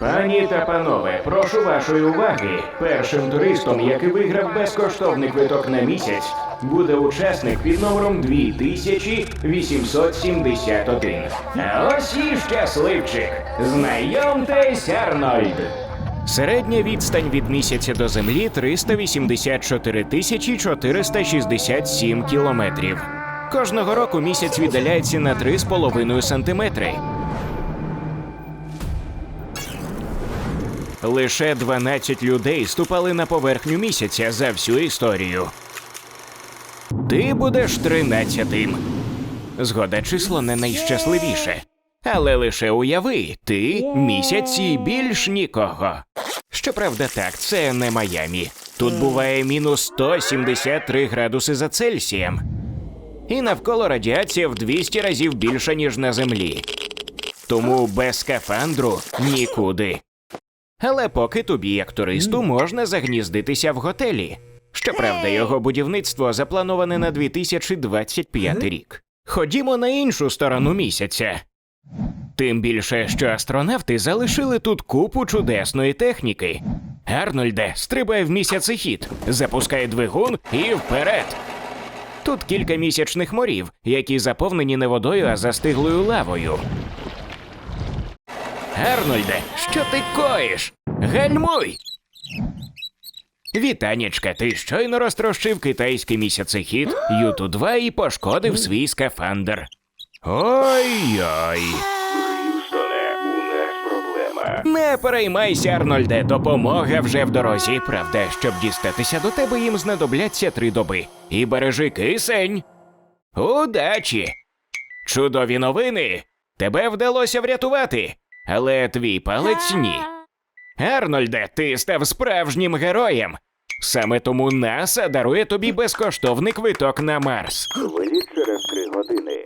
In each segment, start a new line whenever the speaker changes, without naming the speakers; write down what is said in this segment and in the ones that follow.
Пані та панове, прошу вашої уваги. Першим туристом, який виграв безкоштовний квиток на місяць, буде учасник під номером 2871. А ось і щасливчик. Знайомтесь, Арнольд. Середня відстань від місяця до землі 384 тисячі 467 кілометрів. Кожного року місяць віддаляється на 3,5 сантиметри. Лише 12 людей ступали на поверхню місяця за всю історію. Ти будеш тринадцятим. Згода число не найщасливіше. Але лише уяви, ти місяць і більш нікого. Щоправда, так, це не Майамі. Тут буває мінус 173 градуси за Цельсієм. І навколо радіація в 200 разів більша, ніж на землі. Тому без скафандру нікуди. Але поки тобі, як туристу, можна загніздитися в готелі. Щоправда, його будівництво заплановане на 2025 рік. Ходімо на іншу сторону місяця. Тим більше, що астронавти залишили тут купу чудесної техніки. Арнольде, стрибай в місяцехід, запускай двигун і вперед. Тут кілька місячних морів, які заповнені не водою, а застиглою лавою. Арнольде, що ти коїш? Гальмуй! Вітанічка, ти щойно розтрощив китайський місяцехід Юту 2 і пошкодив свій скафандр. Ой-ой. Не переймайся, Арнольде, допомога вже в дорозі. Правда, щоб дістатися до тебе, їм знадобляться три доби. І бережи кисень. Удачі! Чудові новини! Тебе вдалося врятувати, але твій палець ні. Арнольде, ти став справжнім героєм. Саме тому НАСА дарує тобі безкоштовний квиток на Марс.
Виліт через три години.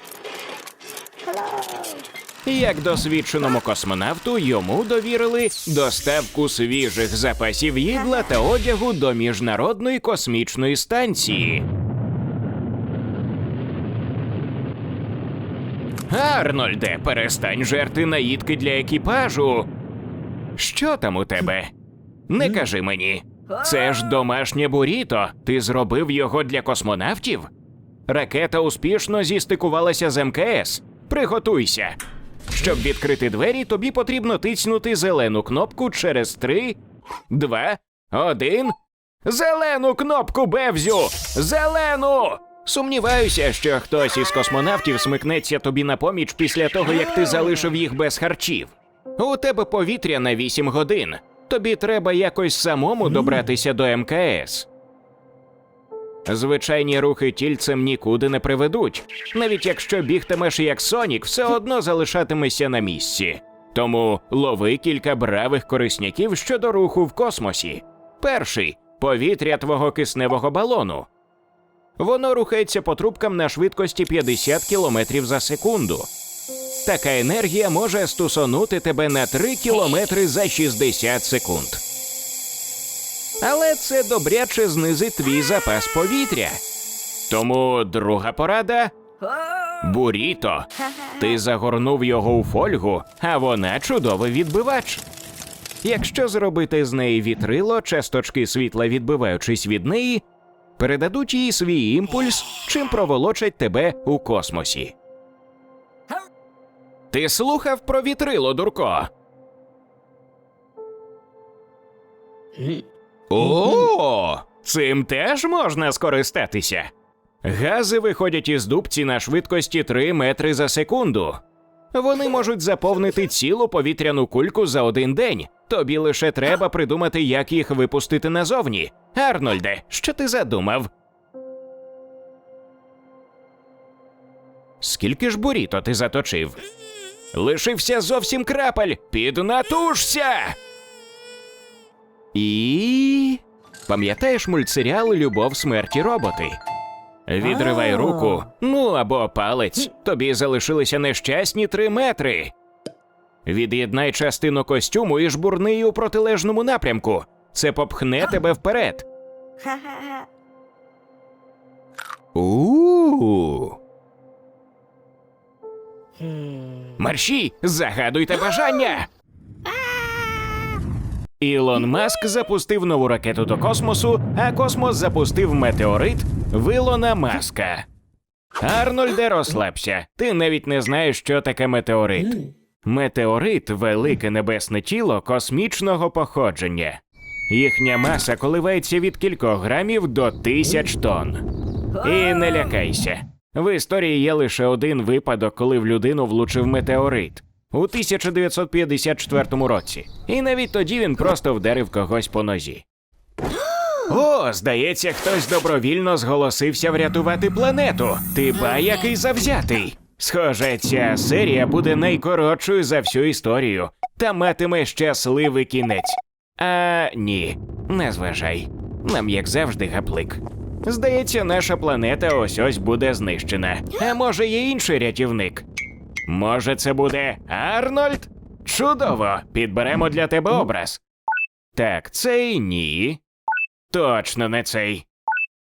Як досвідченому космонавту йому довірили доставку свіжих запасів їдла та одягу до міжнародної космічної станції. Арнольде, перестань жерти наїдки для екіпажу. Що там у тебе? Не кажи мені. Це ж домашнє буріто. Ти зробив його для космонавтів? Ракета успішно зістикувалася з МКС. Приготуйся. Щоб відкрити двері, тобі потрібно тицнути зелену кнопку через три, два, один. Зелену кнопку Бевзю! Зелену! Сумніваюся, що хтось із космонавтів смикнеться тобі на поміч після того, як ти залишив їх без харчів. У тебе повітря на 8 годин. Тобі треба якось самому добратися до МКС. Звичайні рухи тільцем нікуди не приведуть. Навіть якщо бігтимеш як Сонік, все одно залишатимешся на місці. Тому лови кілька бравих корисняків щодо руху в космосі. Перший повітря твого кисневого балону. Воно рухається по трубкам на швидкості 50 км за секунду. Така енергія може стусонути тебе на 3 км за 60 секунд. Але це добряче знизить твій запас повітря. Тому друга порада буріто. Ти загорнув його у фольгу, а вона чудовий відбивач. Якщо зробити з неї вітрило, часточки світла, відбиваючись від неї, передадуть їй свій імпульс, чим проволочать тебе у космосі. Ти слухав про вітрило, дурко? О, цим теж можна скористатися. Гази виходять із дубці на швидкості 3 метри за секунду. Вони можуть заповнити цілу повітряну кульку за один день. Тобі лише треба придумати, як їх випустити назовні. Арнольде, що ти задумав? Скільки ж буріто ти заточив? Лишився зовсім крапель. Піднатужся! І. Пам'ятаєш мультсеріал Любов смерті роботи? Відривай руку, ну або палець. Тобі залишилися нещасні три метри. Від'єднай частину костюму і жбурни у протилежному напрямку. Це попхне тебе вперед. У. Марші, загадуйте бажання. Ілон Маск запустив нову ракету до космосу, а космос запустив метеорит в Ілона Маска. Арнольде, розслабся. Ти навіть не знаєш, що таке метеорит. Метеорит велике небесне тіло космічного походження. Їхня маса коливається від кількох грамів до тисяч тонн. І не лякайся. В історії є лише один випадок, коли в людину влучив метеорит у 1954 році. І навіть тоді він просто вдарив когось по нозі. О, здається, хтось добровільно зголосився врятувати планету. Ти ба який завзятий. Схоже, ця серія буде найкоротшою за всю історію та матиме щасливий кінець. А ні, не зважай. Нам, як завжди, гаплик. Здається, наша планета ось ось буде знищена. А може, є інший рятівник? Може, це буде Арнольд? Чудово! Підберемо для тебе образ. Так, цей ні. Точно не цей.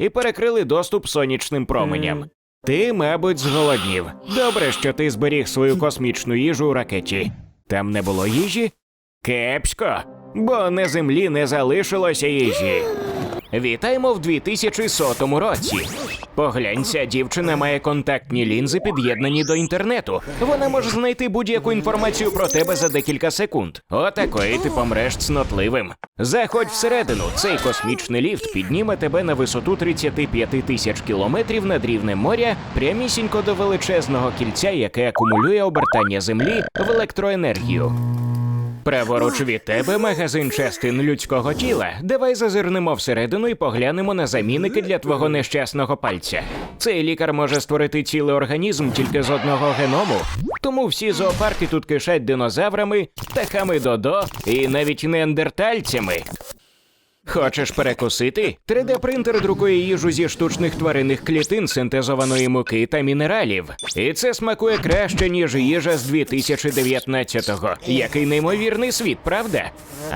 і перекрили доступ сонячним променям. Ти, мабуть, зголоднів. Добре, що ти зберіг свою космічну їжу у ракеті. Там не було їжі? Кепсько, бо на землі не залишилося їжі. Вітаємо в 2100 році. Поглянь, ця дівчина має контактні лінзи, під'єднані до інтернету. Вона може знайти будь-яку інформацію про тебе за декілька секунд. Отакої ти помреш цнотливим. Заходь всередину. Цей космічний ліфт підніме тебе на висоту 35 тисяч кілометрів над рівнем моря, прямісінько до величезного кільця, яке акумулює обертання землі в електроенергію. Праворуч від тебе магазин частин людського тіла. Давай зазирнемо всередину і поглянемо на замінники для твого нещасного пальця. Цей лікар може створити цілий організм тільки з одного геному. Тому всі зоопарки тут кишать динозаврами, птахами додо і навіть неандертальцями. Хочеш перекусити? 3D-принтер друкує їжу зі штучних тваринних клітин, синтезованої муки та мінералів. І це смакує краще, ніж їжа з 2019-го. Який неймовірний світ, правда?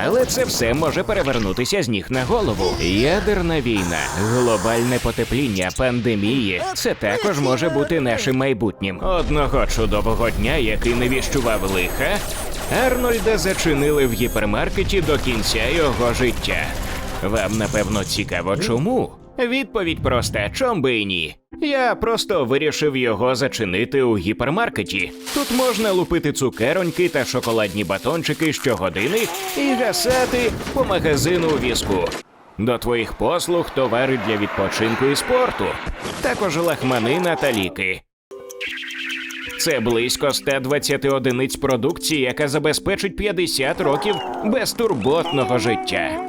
Але це все може перевернутися з ніг на голову. Ядерна війна, глобальне потепління, пандемії це також може бути нашим майбутнім. Одного чудового дня, який не віщував лиха, Арнольда зачинили в гіпермаркеті до кінця його життя. Вам напевно цікаво, чому? Відповідь проста, чом би і ні. Я просто вирішив його зачинити у гіпермаркеті. Тут можна лупити цукероньки та шоколадні батончики щогодини і гасати по магазину візку. До твоїх послуг товари для відпочинку і спорту, також лахманина та ліки. Це близько 120 одиниць продукції, яка забезпечить 50 років безтурботного життя.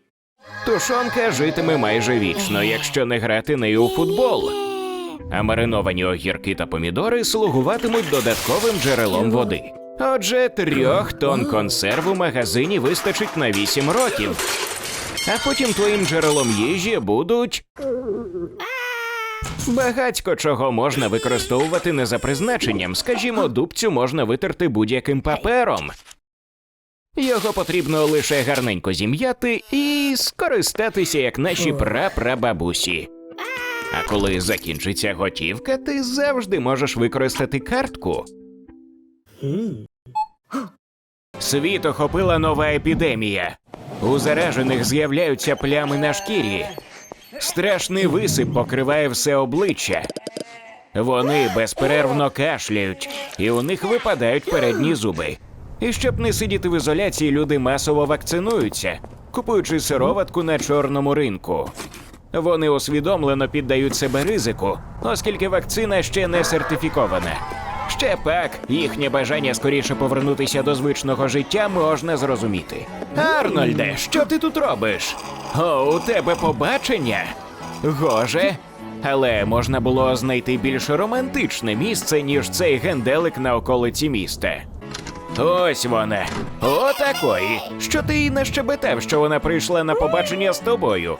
Тушонка житиме майже вічно, якщо не грати нею у футбол. А мариновані огірки та помідори слугуватимуть додатковим джерелом води. Отже, трьох тонн консерв у магазині вистачить на вісім років. А потім твоїм джерелом їжі будуть. Багатько чого можна використовувати не за призначенням. Скажімо, дубцю можна витерти будь-яким папером. Його потрібно лише гарненько зім'яти і скористатися, як наші прапрабабусі. А коли закінчиться готівка, ти завжди можеш використати картку. Світ охопила нова епідемія. У заражених з'являються плями на шкірі. Страшний висип покриває все обличчя. Вони безперервно кашляють, і у них випадають передні зуби. І щоб не сидіти в ізоляції, люди масово вакцинуються, купуючи сироватку на чорному ринку. Вони усвідомлено піддають себе ризику, оскільки вакцина ще не сертифікована. Ще пак їхнє бажання скоріше повернутися до звичного життя можна зрозуміти. Арнольде, що ти тут робиш? О, у тебе побачення? Гоже. Але можна було знайти більш романтичне місце, ніж цей генделик на околиці міста. Ось вона. Отакої. Що ти їй не щебетав, що вона прийшла на побачення з тобою?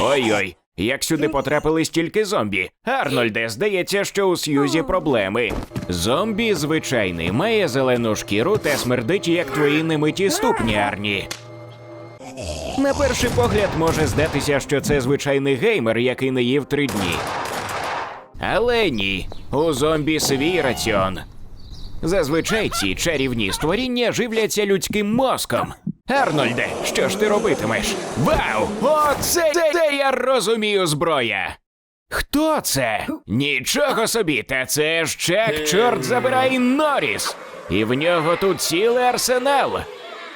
Ой-ой, як сюди потрапили стільки зомбі. Арнольде, здається, що у Сьюзі проблеми. Зомбі звичайний, має зелену шкіру та смердить, як твої немиті ступні, Арні. На перший погляд може здатися, що це звичайний геймер, який не їв три дні. Але ні, у зомбі свій раціон. Зазвичай ці чарівні створіння живляться людським мозком. Арнольде, що ж ти робитимеш? Вау! Оце це я розумію зброя! Хто це? Нічого собі, та це ж Чак, чорт забирай Норріс! І в нього тут цілий арсенал.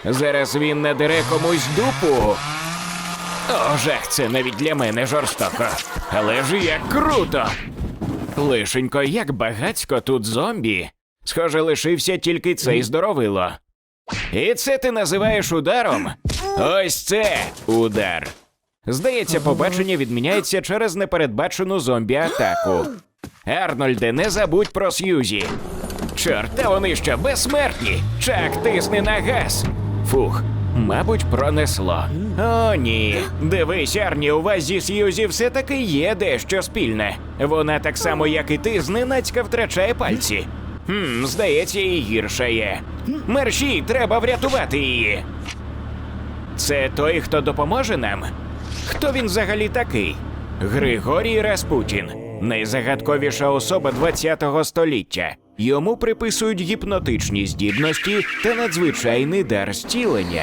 Зараз він надере комусь дупу. О, жах, це навіть для мене жорстоко. Але ж як круто! Лишенько, як багацько тут зомбі. Схоже, лишився тільки цей здоровило. І це ти називаєш ударом? Ось це удар. Здається, побачення відміняється через непередбачену зомбі-атаку. Арнольде, не забудь про Сьюзі. Чорт, та вони що безсмертні. Чак, тисни на газ. Фух, мабуть, пронесло. О, ні. Дивись, Арні, у вас зі Сьюзі все таки є дещо спільне. Вона так само, як і ти, зненацька втрачає пальці. Хм, здається, і гірше є. Мерші, треба врятувати її. Це той, хто допоможе нам? Хто він взагалі такий? Григорій Распутін, найзагадковіша особа ХХ століття. Йому приписують гіпнотичні здібності та надзвичайний дар зцілення.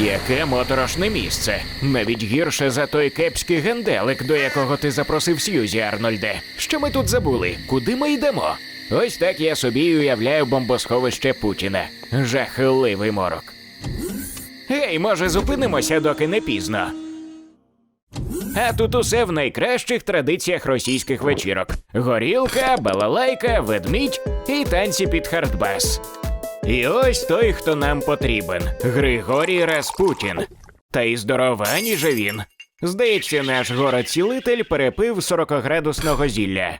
Яке моторошне місце. Навіть гірше за той кепський генделик, до якого ти запросив Сьюзі, Арнольде. Що ми тут забули? Куди ми йдемо? Ось так я собі уявляю бомбосховище Путіна. Жахливий морок. Гей, може, зупинимося, доки не пізно. А тут усе в найкращих традиціях російських вечірок: горілка, балалайка, ведмідь і танці під хардбас. І ось той, хто нам потрібен Григорій Распутін. Та й здоровані же він. Здається, наш город-цілитель перепив 40-градусного зілля.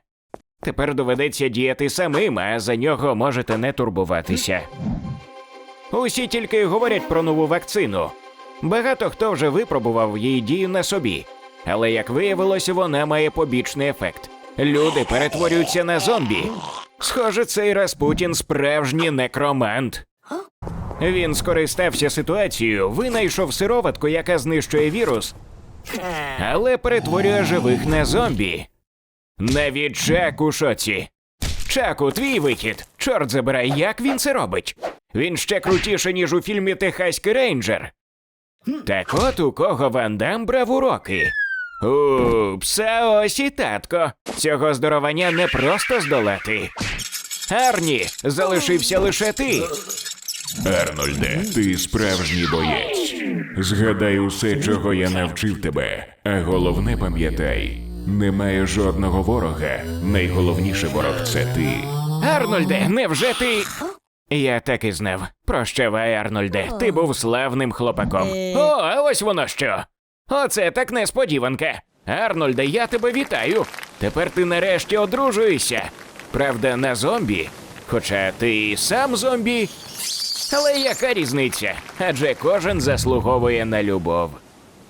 Тепер доведеться діяти самим, а за нього можете не турбуватися. Усі тільки говорять про нову вакцину. Багато хто вже випробував її дію на собі, але як виявилося, вона має побічний ефект. Люди перетворюються на зомбі. Схоже, цей Распутін справжній некромант. Він скористався ситуацією, винайшов сироватку, яка знищує вірус, але перетворює живих на зомбі. Навіть Чак у шоці. Чаку, твій вихід. Чорт забирай, як він це робить? Він ще крутіше, ніж у фільмі Техаський рейнджер. Так от у кого Ван Дам брав уроки. Упс, а ось і татко. Цього здоровання не просто здолати. Арні, залишився лише ти.
Арнольде, ти справжній боєць. Згадай усе, чого я навчив тебе, а головне пам'ятай: немає жодного ворога. Найголовніший ворог це ти.
Арнольде, невже ти. Я так і знав. Прощавай, Арнольде, ти був славним хлопаком. О, а ось воно що. Оце так несподіванка. Арнольде, я тебе вітаю. Тепер ти нарешті одружуєшся. Правда, на зомбі. Хоча ти і сам зомбі. Але яка різниця? Адже кожен заслуговує на любов.